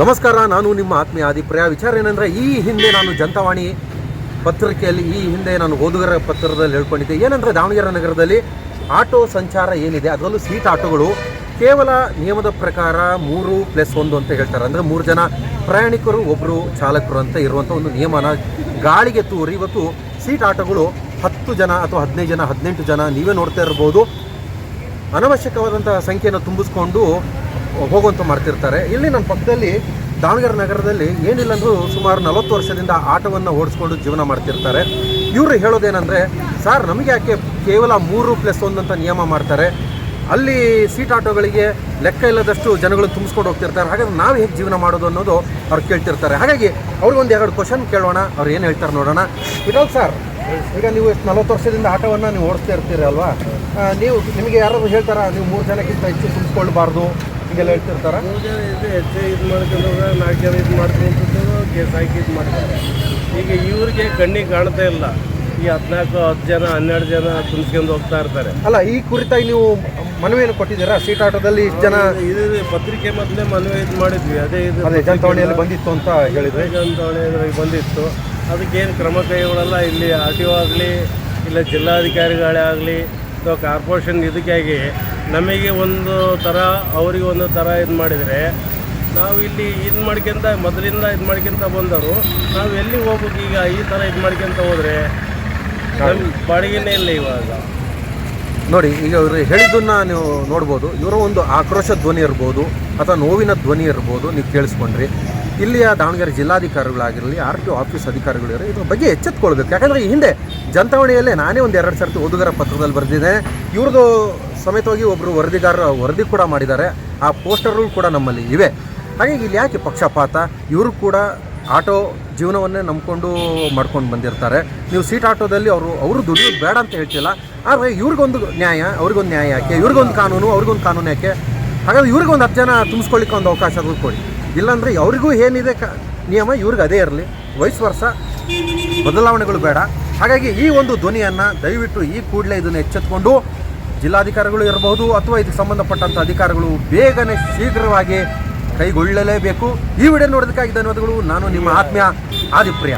ನಮಸ್ಕಾರ, ನಾನು ನಿಮ್ಮ ಆತ್ಮೀಯ ಅಭಿಪ್ರಾಯ ವಿಚಾರ ಏನಂದರೆ, ಈ ಹಿಂದೆ ನಾನು ಜನತಾವಾಣಿ ಪತ್ರಿಕೆಯಲ್ಲಿ, ಈ ಹಿಂದೆ ನಾನು ಓದುಗರ ಪತ್ರದಲ್ಲಿ ಹೇಳ್ಕೊಂಡಿದ್ದೆ. ಏನಂದರೆ, ದಾವಣಗೆರೆ ನಗರದಲ್ಲಿ ಆಟೋ ಸಂಚಾರ ಏನಿದೆ, ಅದರಲ್ಲೂ ಸೀಟ್ ಆಟೋಗಳು ಕೇವಲ ನಿಯಮದ ಪ್ರಕಾರ ಮೂರು ಪ್ಲಸ್ ಒಂದು ಅಂತ ಹೇಳ್ತಾರೆ. ಅಂದರೆ ಮೂರು ಜನ ಪ್ರಯಾಣಿಕರು ಒಬ್ಬರು ಚಾಲಕರು ಅಂತ ಇರುವಂಥ ಒಂದು ನಿಯಮನ ಗಾಳಿಗೆ ತೂರಿ, ಇವತ್ತು ಸೀಟ್ ಆಟೋಗಳು ಹತ್ತು ಜನ ಅಥವಾ ಹದಿನೈದು ಜನ, ಹದಿನೆಂಟು ಜನ ನೀವೇ ನೋಡ್ತಾ ಇರ್ಬೋದು. ಅನವಶ್ಯಕವಾದಂತಹ ಸಂಖ್ಯೆಯನ್ನು ತುಂಬಿಸ್ಕೊಂಡು ಹೋಗುವಂತ ಮಾಡ್ತಿರ್ತಾರೆ. ಇಲ್ಲಿ ನನ್ನ ಪಕ್ಕದಲ್ಲಿ ದಾವಣಗೆರೆ ನಗರದಲ್ಲಿ ಏನಿಲ್ಲ ಅಂದರೂ ಸುಮಾರು ನಲವತ್ತು ವರ್ಷದಿಂದ ಆಟವನ್ನು ಓಡಿಸ್ಕೊಂಡು ಜೀವನ ಮಾಡ್ತಿರ್ತಾರೆ. ಇವರು ಹೇಳೋದೇನೆಂದರೆ, ಸರ್, ನಮಗೆ ಯಾಕೆ ಕೇವಲ ಮೂರು ಪ್ಲಸ್ ಒಂದು ಅಂತ ನಿಯಮ ಮಾಡ್ತಾರೆ? ಅಲ್ಲಿ ಸೀಟ್ ಆಟೋಗಳಿಗೆ ಲೆಕ್ಕ ಇಲ್ಲದಷ್ಟು ಜನಗಳು ತುಂಬಿಸ್ಕೊಂಡು ಹೋಗ್ತಿರ್ತಾರೆ. ಹಾಗಾದ್ರೆ ನಾವು ಹೇಗೆ ಜೀವನ ಮಾಡೋದು ಅನ್ನೋದು ಅವ್ರು ಕೇಳ್ತಿರ್ತಾರೆ. ಹಾಗಾಗಿ ಅವ್ರಿಗೊಂದು ಎರಡು ಕ್ವಶನ್ ಕೇಳೋಣ. ಅವ್ರು ಏನು ಹೇಳ್ತಾರೆ ನೋಡೋಣ. ವಿನೋದ್ ಸರ್, ಈಗ ನೀವು ಎಷ್ಟು ನಲವತ್ತು ವರ್ಷದಿಂದ ಆಟೋವನ್ನು ನೀವು ಓಡಿಸ್ತಾ ಇರ್ತೀರಲ್ವಾ ನೀವು ನಿಮಗೆ ಯಾರಾದರೂ ಹೇಳ್ತಾರಾ, ನೀವು ಮೂರು ಜನಕ್ಕಿಂತ ಹೆಚ್ಚು ತುಂಬಿಸ್ಕೊಳ್ಬಾರ್ದು ಹೀಗೆಲ್ಲ ಹೇಳ್ತಿರ್ತಾರ ಇದು ಹೆಚ್ಚು ಇದು ಮಾಡ್ಕೊಂಡು ನಾಲ್ಕು ಜನ ಇದು ಮಾಡ್ಕೊಂಡು ಕೇಸ್ ಹಾಕಿ ಇದು ಮಾಡ್ತಾರೆ. ಈಗ ಇವ್ರಿಗೆ ಕಣ್ಣಿಗೆ ಕಾಣ್ತಾ ಇಲ್ಲ. ಈ ಹದಿನಾಲ್ಕು ಹತ್ತು ಜನ ಹನ್ನೆರಡು ಜನ ತುಂಬಿಸ್ಕೊಂಡು ಹೋಗ್ತಾ ಇರ್ತಾರೆ. ಅಲ್ಲ ಈ ಕುರಿತಾಗಿ ನೀವು ಮನವಿಯನ್ನು ಕೊಟ್ಟಿದ್ದೀರಾ? ಸೀಟ್ ಆಟೋದಲ್ಲಿ ಇಷ್ಟು ಜನ ಇದು ಪತ್ರಿಕೆ ಮೊದಲೇ ಮನವಿ ಇದು ಮಾಡಿದ್ವಿ. ಅದೇ ಇದು. ಅದೇ ಜನತಾವಣಿಯಲ್ಲಿ ಬಂದಿತ್ತು ಅಂತ ಹೇಳಿದ್ರೆ. ಜನತಾವಣಿ ಬಂದಿತ್ತು. ಅದಕ್ಕೇನು ಕ್ರಮ ಕೈಗೊಳ್ಳಲ್ಲ. ಇಲ್ಲಿ ಆರ್ ಟಿ ಒ ಆಗಲಿ ಇಲ್ಲ ಜಿಲ್ಲಾಧಿಕಾರಿಗಳೇ ಆಗಲಿ ಅಥವಾ ಕಾರ್ಪೊರೇಷನ್ ಇದಕ್ಕಾಗಿ ನಮಗೆ ಒಂದು ಥರ ಅವರಿಗೆ ಒಂದು ಥರ ಇದು ಮಾಡಿದರೆ, ನಾವು ಇಲ್ಲಿ ಇದು ಮಾಡ್ಕೊಂತ, ಮೊದಲಿಂದ ಇದು ಮಾಡ್ಕೊಂತ ಬಂದವರು, ನಾವು ಎಲ್ಲಿ ಹೋಗ್ಬೇಕು ಈಗ ಈ ಥರ ಇದು ಮಾಡ್ಕೊಂತ ಹೋದರೆ? ಬಾಡಿಗೆನೇ ಇಲ್ಲ ಇವಾಗ. ನೋಡಿ, ಈಗ ಅವರು ಹೇಳಿದ್ದನ್ನ ನೀವು ನೋಡ್ಬೋದು. ಇವರ ಒಂದು ಆಕ್ರೋಶ ಧ್ವನಿ ಇರ್ಬೋದು, ಅಥವಾ ನೋವಿನ ಧ್ವನಿ ಇರ್ಬೋದು, ನೀವು ಕೇಳಿಸ್ಕೊಂಡ್ರಿ. ಇಲ್ಲಿಯ ದಾವಣಗೆರೆ ಜಿಲ್ಲಾಧಿಕಾರಿಗಳಾಗಿರಲಿ, ಆರ್ ಟಿ ಆಫೀಸ್ ಅಧಿಕಾರಿಗಳಿರಲಿ ಇದ್ರ ಬಗ್ಗೆ ಎಚ್ಚೆತ್ಕೊಳ್ಬೇಕು. ಯಾಕಂದರೆ ಈ ಹಿಂದೆ ಜನತಾವಣಿಯಲ್ಲೇ ನಾನೇ ಒಂದು ಎರಡು ಸರ್ತಿ ಓದುಗರ ಪತ್ರದಲ್ಲಿ ಬರೆದಿದ್ದೆ. ಇವ್ರದ್ದು ಸಮೇತವಾಗಿ ಒಬ್ಬರು ವರದಿಗಾರರ ವರದಿ ಕೂಡ ಮಾಡಿದ್ದಾರೆ. ಆ ಪೋಸ್ಟರ್ಗಳು ಕೂಡ ನಮ್ಮಲ್ಲಿ ಇವೆ. ಹಾಗಾಗಿ ಇಲ್ಲಿ ಯಾಕೆ ಪಕ್ಷಪಾತ? ಇವರು ಕೂಡ ಆಟೋ ಜೀವನವನ್ನೇ ನಂಬಿಕೊಂಡು ಮಾಡ್ಕೊಂಡು ಬಂದಿರ್ತಾರೆ. ನೀವು ಸೀಟ್ ಆಟೋದಲ್ಲಿ ಅವರು ಅವರು ದುಡಿಯೋದು ಬೇಡ ಅಂತ ಹೇಳ್ತಿಲ್ಲ. ಆದರೆ ಇವ್ರಿಗೊಂದು ನ್ಯಾಯ, ಅವ್ರಿಗೊಂದು ನ್ಯಾಯ ಯಾಕೆ? ಇವ್ರಿಗೊಂದು ಕಾನೂನು, ಅವ್ರಿಗೊಂದು ಕಾನೂನು ಯಾಕೆ? ಹಾಗಾದ್ರೆ ಇವ್ರಿಗೊಂದು ಹತ್ತು ಜನ ತುಂಬಿಸ್ಕೊಳ್ಳಿಕ್ಕೆ ಒಂದು ಅವಕಾಶ ಕೊಡಿ. ಇಲ್ಲಾಂದರೆ ಅವ್ರಿಗೂ ಏನಿದೆ ನಿಯಮ ಇವ್ರಿಗೆ ಅದೇ ಇರಲಿ. ವಯಸ್ಸು ವರ್ಷ ಬದಲಾವಣೆಗಳು ಬೇಡ. ಹಾಗಾಗಿ ಈ ಒಂದು ಧ್ವನಿಯನ್ನು ದಯವಿಟ್ಟು ಈ ಕೂಡಲೇ ಇದನ್ನು ಎಚ್ಚೆತ್ಕೊಂಡು ಜಿಲ್ಲಾಧಿಕಾರಿಗಳು ಇರಬಹುದು ಅಥವಾ ಇದಕ್ಕೆ ಸಂಬಂಧಪಟ್ಟಂಥ ಅಧಿಕಾರಿಗಳು ಬೇಗನೆ ಶೀಘ್ರವಾಗಿ ಕೈಗೊಳ್ಳಲೇಬೇಕು. ಈ ವಿಡಿಯೋ ನೋಡೋದಕ್ಕಾಗಿ ಧನ್ಯವಾದಗಳು. ನಾನು ನಿಮ್ಮ ಆತ್ಮೀಯ ಆದಿಪ್ರಿಯ.